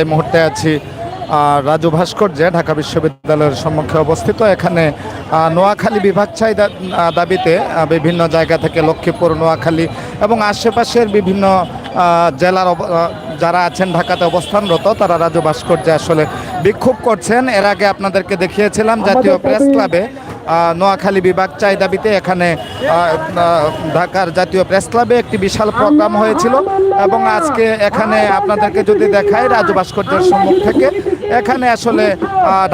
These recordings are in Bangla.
এই মুহূর্তে আছি রাজু ভাস্কর্যে ঢাকা বিশ্ববিদ্যালয়ের সম্মুখে অবস্থিত। এখানে নোয়াখালী বিভাগ চাই দাবিতে বিভিন্ন জায়গা থেকে লক্ষ্মীপুর নোয়াখালী এবং আশেপাশের বিভিন্ন জেলার যারা আছেন ঢাকাতে অবস্থানরত তারা রাজু ভাস্কর্যে আসলে বিক্ষোভ করছেন। এর আগে আপনাদেরকে দেখিয়েছিলাম জাতীয় প্রেস ক্লাবে নোয়াখালী বিভাগ চাই দাবিতে এখানে ঢাকার জাতীয় প্রেস ক্লাবে একটি বিশাল প্রোগ্রাম হয়েছিল এবং আজকে এখানে আপনাদেরকে যদি দেখায় রাজু ভাস্কর্যের সম্মুখ থেকে, এখানে আসলে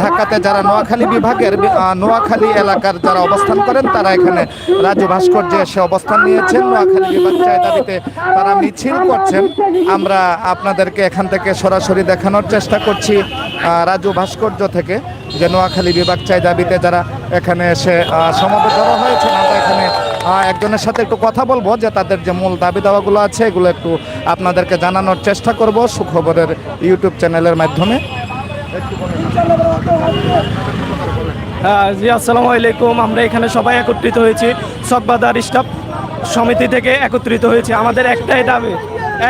ঢাকাতে যারা নোয়াখালী বিভাগের নোয়াখালী এলাকার যারা অবস্থান করেন, তারা এখানে রাজু ভাস্কর্যে এসে অবস্থান নিয়েছেন। নোয়াখালী বিভাগ চাই দাবিতে তারা মিছিল করছেন। আমরা আপনাদেরকে এখান থেকে সরাসরি দেখানোর চেষ্টা করছি রাজু ভাস্কর্য থেকে, যে নোয়াখালী বিভাগ চাই দাবিতে যারা এখানে এসে আহ, সমবেত হয়েছে। আমরা এখানে একজনের সাথে একটু কথা বলব যে তাদের যে মূল দাবি দাওয়াগুলো আছে এগুলো একটু আপনাদেরকে জানানোর চেষ্টা করব সুখবরের ইউটিউব চ্যানেলের মাধ্যমে। হ্যাঁ, জি আসসালামু আলাইকুম। আমরা এখানে সবাই একত্রিত হয়েছি। সকবাদার স্টাফ সমিতি থেকে একত্রিত হয়েছে। আমাদের একটাই দাবি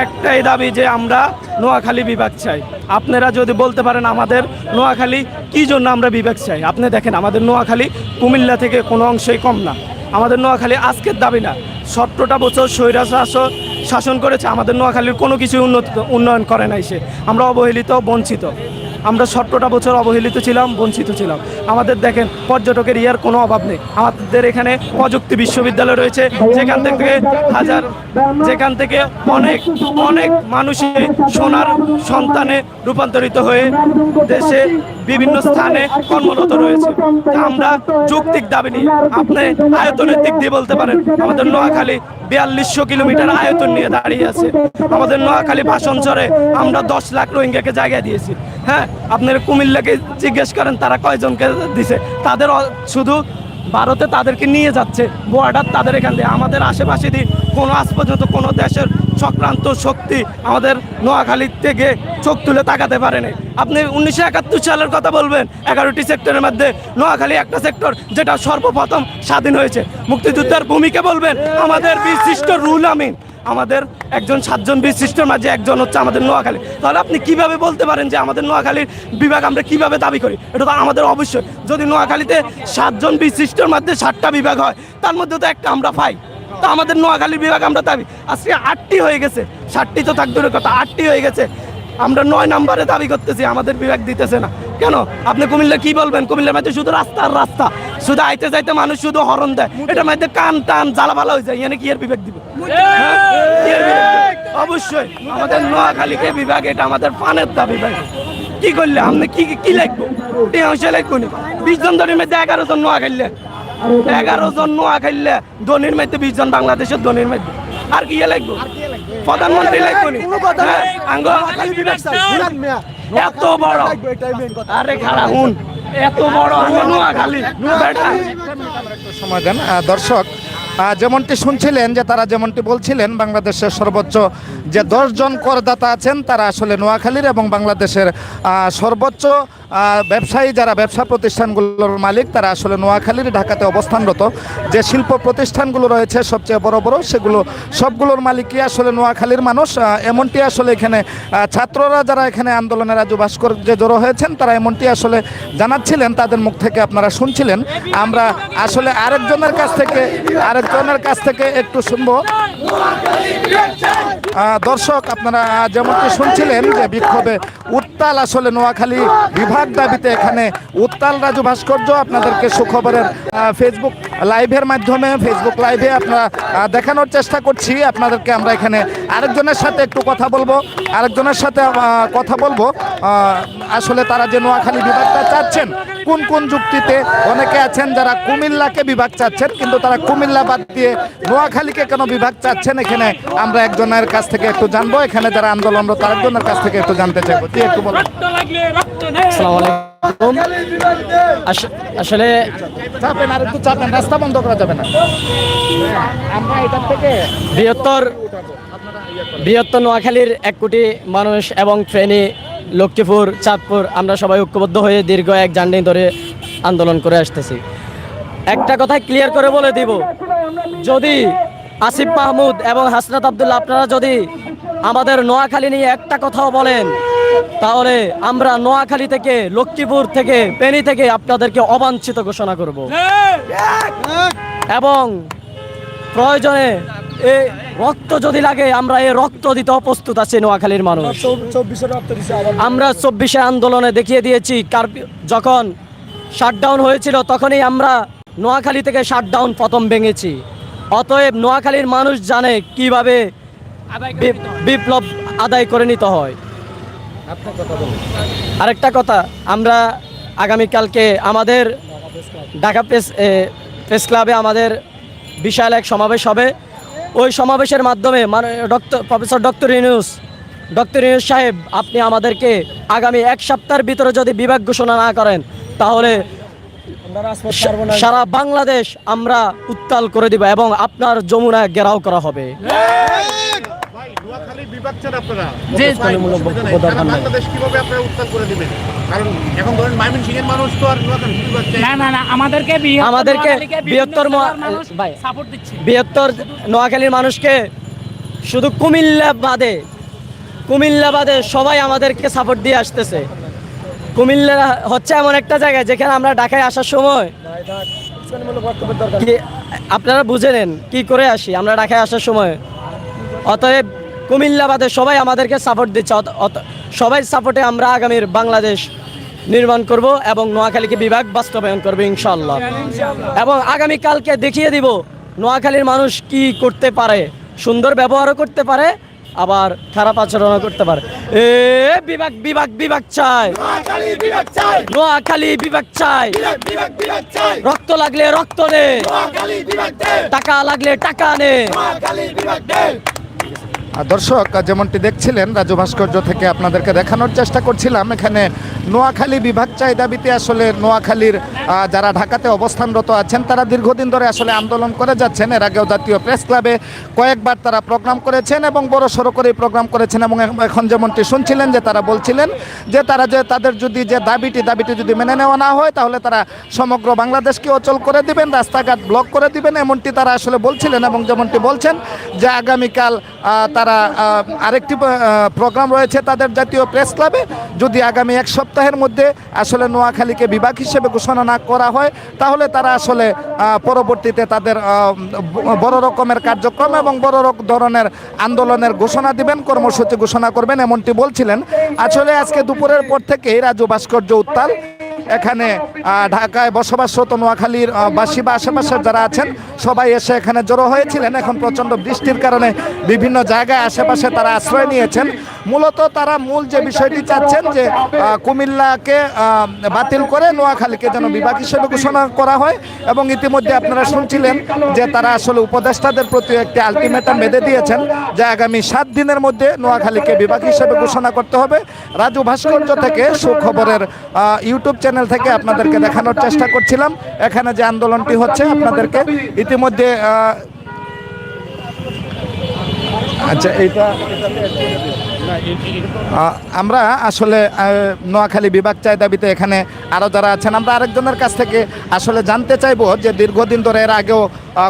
একটাই দাবি যে আমরা নোয়াখালী বিভাগ চাই। আপনারা যদি বলতে পারেন আমাদের নোয়াখালী কী জন্য আমরা বিবেক চাই? আপনি দেখেন, আমাদের নোয়াখালী কুমিল্লা থেকে কোনো অংশই কম না। আমাদের নোয়াখালী আজকের দাবি না। সতেরোটা বছর স্বৈরা শাসক শাসন করেছে, আমাদের নোয়াখালীর কোনো কিছু উন্নত উন্নয়ন করে নাই সে। আমরা অবহেলিত, বঞ্চিত। আমরা সতেরোটা বছর অবহেলিত ছিলাম, বঞ্চিত ছিলাম। আমাদের দেখেন, পর্যটকের ইয়ার কোনো অভাব নেই। আমাদের এখানে প্রযুক্তি বিশ্ববিদ্যালয় রয়েছে, যেখান থেকে হাজার যেখান থেকে অনেক অনেক মানুষের সোনার সন্তানে রূপান্তরিত হয়ে দেশে বিভিন্ন স্থানে কর্মরত রয়েছে। আমরা যৌক্তিক দাবি নিয়ে, আপনি আয়তনের দিক দিয়ে বলতে পারেন। আমাদের নোয়াখালী বিয়াল্লিশশো কিলোমিটার আয়তন নিয়ে দাঁড়িয়ে আছে। আমাদের নোয়াখালী ভাষণচরে আমরা দশ লাখ রোহিঙ্গাকে জায়গা দিয়েছি। হ্যাঁ আপনারা কুমিল্লাকে জিজ্ঞেস করেন, তারা কয়জনকে দিছে? তাদের শুধু ভারতে তাদেরকে নিয়ে যাচ্ছে বর্ডার তাদের এখান থেকে আমাদের আশেপাশে দিয়ে কোনো আজ পর্যন্ত কোনো দেশের চক্রান্ত শক্তি আমাদের নোয়াখালীর থেকে চোখ তুলে তাকাতে পারেনি। আপনি উনিশশো একাত্তর সালের কথা বলবেন, এগারোটি সেক্টরের মধ্যে নোয়াখালী একটা সেক্টর যেটা সর্বপ্রথম স্বাধীন হয়েছে। মুক্তিযুদ্ধের ভূমিকা বলবেন, আমাদের বিশিষ্ট রুল আমিন। আমাদের একজন, সাতজন বিশিষ্টর মাঝে একজন হচ্ছে আমাদের নোয়াখালী। তাহলে আপনি কীভাবে বলতে পারেন যে আমাদের নোয়াখালীর বিভাগ আমরা কীভাবে দাবি করি? এটা তো আমাদের অবশ্যই। যদি নোয়াখালীতে সাতজন বিশিষ্টর মধ্যে সাতটা বিভাগ হয়, তার মধ্যে তো একটা আমরা পাই। তো আমাদের নোয়াখালীর বিভাগ আমরা দাবি। আজকে আটটি হয়ে গেছে। ষাটটি তো থাক দূরের কথা আটটি হয়ে গেছে। আমরা নয় নম্বরে দাবি করতেছি আমাদের বিভাগ দিতেছে না। কেন? আপনি কুমিল্লা কি বলবেন? কুমিল্লার মধ্যে শুধু রাস্তা আর রাস্তা। শুধু আইতে যাইতে মানুষ শুধু হরন দেয়। এটার মধ্যে কান টান জ্বালা ভালো হয়ে যায়। এখানে কি এর বিবেক দিবে? হ্যাঁ? অবশ্যই। আমাদের নোয়াখালীকে বিভাগ এটা আমাদের পানের দাবি ভাই। কি করলে? আপনি কি কি লাগবো অংশে লাগবো নি বিশ জন ধরে মধ্যে এগারো জন নোয়া খাইলে এগারো জন নোয়া খাইলে ধনির মধ্যে বিশ জন বাংলাদেশের ধনির মধ্যে আর কি লাগবো? প্রধানমন্ত্রী লাগবো নি? হ্যাঁ, আঙ্গ। এত বড়। আরে খারা হুন এত বড় নোয়াখালী। আহ, দর্শক যেমনটি শুনছিলেন যে তারা যেমনটি বলছিলেন, বাংলাদেশের সর্বোচ্চ যে দশজন করদাতা আছেন, তারা আসলে নোয়াখালীর এবং বাংলাদেশের সর্বোচ্চ ব্যবসায়ী যারা ব্যবসা প্রতিষ্ঠানগুলোর মালিক, তারা আসলে নোয়াখালীর ঢাকাতে অবস্থানরত। যে শিল্প প্রতিষ্ঠানগুলো রয়েছে, সবচেয়ে বড় বড়, সেগুলো সবগুলোর মালিকই আসলে নোয়াখালীর মানুষ। এমনটি আসলে এখানে ছাত্ররা যারা এখানে আন্দোলনে রাজু ভাস্কর্যে জড়ো হয়েছেন, তারা এমনটি আসলে জানাচ্ছিলেন, তাদের মুখ থেকে আপনারা শুনছিলেন। আমরা আসলে আরেকজনের কাছ থেকে আরেকজনের কাছ থেকে একটু শুনব। দর্শক, আপনারা যেমন যেমনটি শুনছিলেন যে বিক্ষোভে উত্তাল আসলে নোয়াখালী বিভাগ দাবিতে এখানে উত্তাল রাজু ভাস্কর্য আপনাদেরকে সুখবরের ফেসবুক লাইভের মাধ্যমে ফেসবুক লাইভে আপনারা দেখানোর চেষ্টা করছি। আপনাদেরকে আমরা এখানে আরেকজনের সাথে একটু কথা বলব আরেকজনের সাথে কথা বলব। আসলে তারা যে নোয়াখালী বিভাগটা চাচ্ছেন কোন কোন যুক্তিতে? অনেকে আছেন যারা কুমিল্লাকে বিভাগ চাচ্ছেন কিন্তু তারা কুমিল্লা বাদ দিয়ে নোয়াখালীকে কেন বিভাগ চাচ্ছেন? এখানে আমরা একজনের কাছ থেকে একটু জানব। এখানে যারা আন্দোলনরত আরেকজনের কাছ থেকে একটু জানতে চাইব। তুই একটু বলো আসসালামু আলাইকুম। আস- আসলে চাপেন আর একটু চাপেন রাস্তা বন্ধ করা যাবে না। আমরা এটার থেকে বৃহত্তর বৃহত্তর নোয়াখালীর এক কোটি মানুষ এবং ফেনী লক্ষ্মীপুর চাঁদপুর আমরা সবাই ঐক্যবদ্ধ হয়ে দীর্ঘ এক জার্নি ধরে আন্দোলন করে আসতেছি। একটা কথা ক্লিয়ার করে বলে দিব যদি আসিফ মাহমুদ এবং হাসনাত আবদুল্লাহ আপনারা যদি আমাদের নোয়াখালী নিয়ে একটা কথাও বলেন তাহলে আমরা নোয়াখালী থেকে লক্ষ্মীপুর থেকে পেনি থেকে আপনাদেরকে অবাঞ্ছিত ঘোষণা করব। এবং প্রয়োজনে এ রক্ত যদি লাগে আমরা এই রক্ত দিতেও প্রস্তুত আছি নোয়াখালীর মানুষ। আমরা চব্বিশে আন্দোলনে দেখিয়ে দিয়েছি যখন শাটডাউন হয়েছিল তখনই আমরা নোয়াখালী থেকে শাটডাউন প্রথম ভেঙেছি। অতএব নোয়াখালীর মানুষ জানে কীভাবে বিপ্লব আদায় করে নিতে হয়। আরেকটা কথা আমরা আগামীকালকে আমাদের ঢাকা প্রেস প্রেস ক্লাবে আমাদের বিশাল এক সমাবেশ হবে। ওই সমাবেশের মাধ্যমে মানে doctor professor doctor Yunus doctor Yunus সাহেব আপনি আমাদেরকে আগামী এক সপ্তাহের ভিতরে যদি বিভাগ ঘোষণা না করেন তাহলে সারা বাংলাদেশ আমরা উত্তাল করে দিব এবং আপনার যমুনা ঘেরাও করা হবে। আপনারা? অসুবিধা বাংলাদেশ কীভাবে আপনারা উত্তাল করে দিবেন? কারণ এখন ধরেন মাইমিন সিংহের মানুষ তো আর নোয়াখালী বিভাগ চাই না না না আমাদেরকে আমাদেরকে বৃহত্তর। সাপোর্ট দিচ্ছে। বৃহত্তর নোয়াখালীর মানুষকে শুধু কুমিল্লা বাদে কুমিল্লা বাদে সবাই আমাদেরকে সাপোর্ট দিয়ে আসতেছে। কুমিল্লা হচ্ছে এমন একটা জায়গা যেখানে আমরা ঢাকায় আসার সময় আপনারা বুঝে নেন কি করে আসি? আমরা ঢাকায় আসার সময়। অতএব কুমিল্লা বাদে সবাই আমাদেরকে সাপোর্ট দিচ্ছে। সবাই সাপোর্টে আমরা আগামীর বাংলাদেশ নির্মাণ করব এবং নোয়াখালীকে বিভাগ বাস্তবায়ন করবে ইনশাল্লাহ এবং আগামীকালকে দেখিয়ে দিব নোয়াখালীর মানুষ কি করতে পারে। সুন্দর ব্যবহারও করতে পারে আবার খারাপ আচরণও করতে পারে। এ বিভাগ বিভাগ বিভাগ চাই। নোয়াখালী বিভাগ চাই। রক্ত লাগলে রক্ত নে টাকা লাগলে টাকা নে দর্শক যেমনটি দেখছিলেন রাজু ভাস্কর্য থেকে আপনাদেরকে দেখানোর চেষ্টা করছিলাম। এখানে নোয়াখালী বিভাগ চাই দাবিতে আসলে নোয়াখালীর যারা ঢাকাতে অবস্থানরত আছেন তারা দীর্ঘদিন ধরে আসলে আন্দোলন করে যাচ্ছেন। এর আগেও জাতীয় প্রেস ক্লাবে কয়েকবার তারা প্রোগ্রাম করেছেন এবং বড় সড়ো করে প্রোগ্রাম করেছেন এবং এখন- যেমনটি শুনছিলেন যে তারা বলছিলেন যে তারা যে তাদের যদি যে দাবিটি দাবিটি যদি মেনে নেওয়া না হয় তাহলে তারা সমগ্র বাংলাদেশকে অচল করে দিবেন রাস্তাঘাট ব্লক করে দিবেন এমনটি তারা আসলে বলছিলেন এবং যেমনটি বলছেন যে আগামীকাল আহ, তারা আরেকটি প্রোগ্রাম রয়েছে তাদের জাতীয় প্রেস ক্লাবে যদি আগামী এক সপ্তাহের মধ্যে আসলে নোয়াখালীকে বিভাগ হিসেবে ঘোষণা না করা হয়, তাহলে তারা আসলে পরবর্তীতে তাদের বড় রকমের কার্যক্রম এবং বড় ধরনের আন্দোলনের ঘোষণা দিবেন, কর্মসূচি ঘোষণা করবেন, এমনটি বলছিলেন। আসলে আজকে দুপুরের পর থেকেই রাজু ভাস্কর্য উত্তাল। এখানে ঢাকায় বসবাসরত নোয়াখালীর বাসী বা আশেপাশের যারা আছেন, সবাই এসে এখানে জড়ো হয়েছিলেন। এখন প্রচণ্ড বৃষ্টির কারণে বিভিন্ন জায়গায় আশেপাশে তারা আশ্রয় নিয়েছেন। মূলত তারা মূল যে বিষয়টি চাচ্ছেন যে কুমিল্লাকে বাতিল করে নোয়াখালীকে যেন বিভাগ হিসেবে ঘোষণা করা হয় এবং ইতিমধ্যে আপনারা শুনছিলেন যে তারা আসলে উপদেষ্টাদের প্রতি একটি আলটিমেটাম বেঁধে দিয়েছেন যে আগামী সাত দিনের মধ্যে নোয়াখালীকে বিভাগ হিসেবে ঘোষণা করতে হবে। রাজু ভাস্কর্য থেকে সুখবরের ইউটিউব চ্যানেল থেকে আপনাদেরকে দেখানোর চেষ্টা করছিলাম। এখানে যে আন্দোলনটি হচ্ছে আপনাদেরকে ইতিমধ্যে আচ্ছা এইটা আমরা আসলে নোয়াখালী বিভাগ চাই দাবিতে এখানে আরও যারা আছেন, আমরা আরেকজনের কাছ থেকে আসলে জানতে চাইব যে দীর্ঘদিন ধরে এর আগেও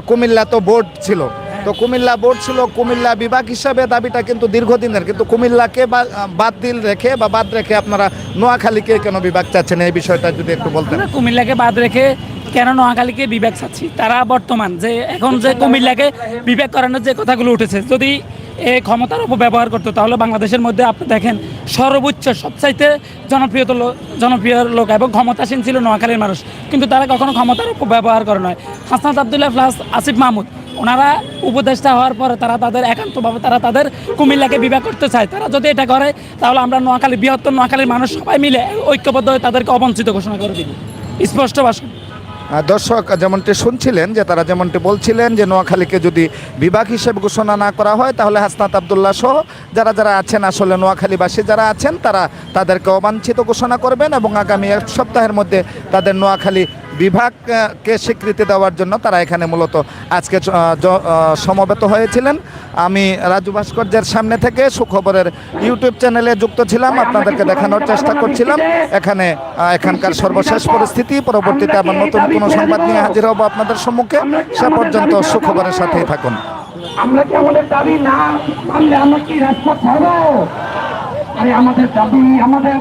কুমিল্লা তো বোর্ড ছিল। তো কুমিল্লা বোর্ড ছিল, কুমিল্লা বিভাগ হিসাবে দাবিটা কিন্তু দীর্ঘদিনের। কিন্তু কুমিল্লাকে বাদ দিল রেখে বা বাদ রেখে আপনারা নোয়াখালীকে কেন বিভাগ চাচ্ছেন? এই বিষয়টা যদি একটু বলতেন। কুমিল্লাকে বাদ রেখে কেন নোয়াখালীকে বিবেক চাচ্ছি? তারা বর্তমান যে, এখন যে কুমিল্লাকে বিবেক করানোর যে কথাগুলো উঠেছে, যদি এ ক্ষমতার অপব্যবহার করতো, তাহলে বাংলাদেশের মধ্যে আপনি দেখেন সর্বোচ্চ, সবচাইতে জনপ্রিয় লো- জনপ্রিয় লোক এবং ক্ষমতাসীন ছিল নোয়াখালীর মানুষ। কিন্তু তারা কখনো ক্ষমতার অপব্যবহার করে নয়। হাসনাত আবদুল্লাহ প্লাস আসিফ মাহমুদ। ওনারা উপদেষ্টা হওয়ার পরে তারা তাদের একান্তভাবে তারা তাদের কুমিল্লাকে বিবাহ করতে চায়। তারা যদি এটা করে, তাহলে আমরা নোয়াখালী, বৃহত্তর নোয়াখালীর মানুষ সবাই মিলে ঐক্যবদ্ধ হয়ে তাদেরকে অবঞ্চিত ঘোষণা করে দিব। স্পষ্ট ভাষণ। দর্শক, যেমনটি শুনছিলেন যে তারা যেমনটি বলছিলেন যে নোয়াখালীকে যদি বিভাগ হিসেবে ঘোষণা না করা হয়, তাহলে হাসনাত আবদুল্লাহ সহ যারা যারা আছেন, আসলে নোয়াখালীবাসী যারা আছেন, তারা তাদেরকে অবাঞ্ছিত ঘোষণা করবেন এবং আগামী এক সপ্তাহের মধ্যে তাদের নোয়াখালী বিভাগকে স্বীকৃতি দেওয়ার জন্য তারা এখানে মূলত আজকে সমবেত হয়েছিলেন। আমি রাজু ভাস্কর্যের সামনে থেকে সুখবরের ইউটিউব চ্যানেলে যুক্ত ছিলাম, আপনাদেরকে দেখানোর চেষ্টা করছিলাম। এখানে এখানকার সর্বশেষ পরিস্থিতি, পরবর্তীতে আবার নতুন কোনো সংবাদ নিয়ে হাজির হব আপনাদের সম্মুখে। সে পর্যন্ত সুখবরের সাথেই থাকুন। আমরা কি আমাদের দাবি না আমাদের দাবি, আমাদের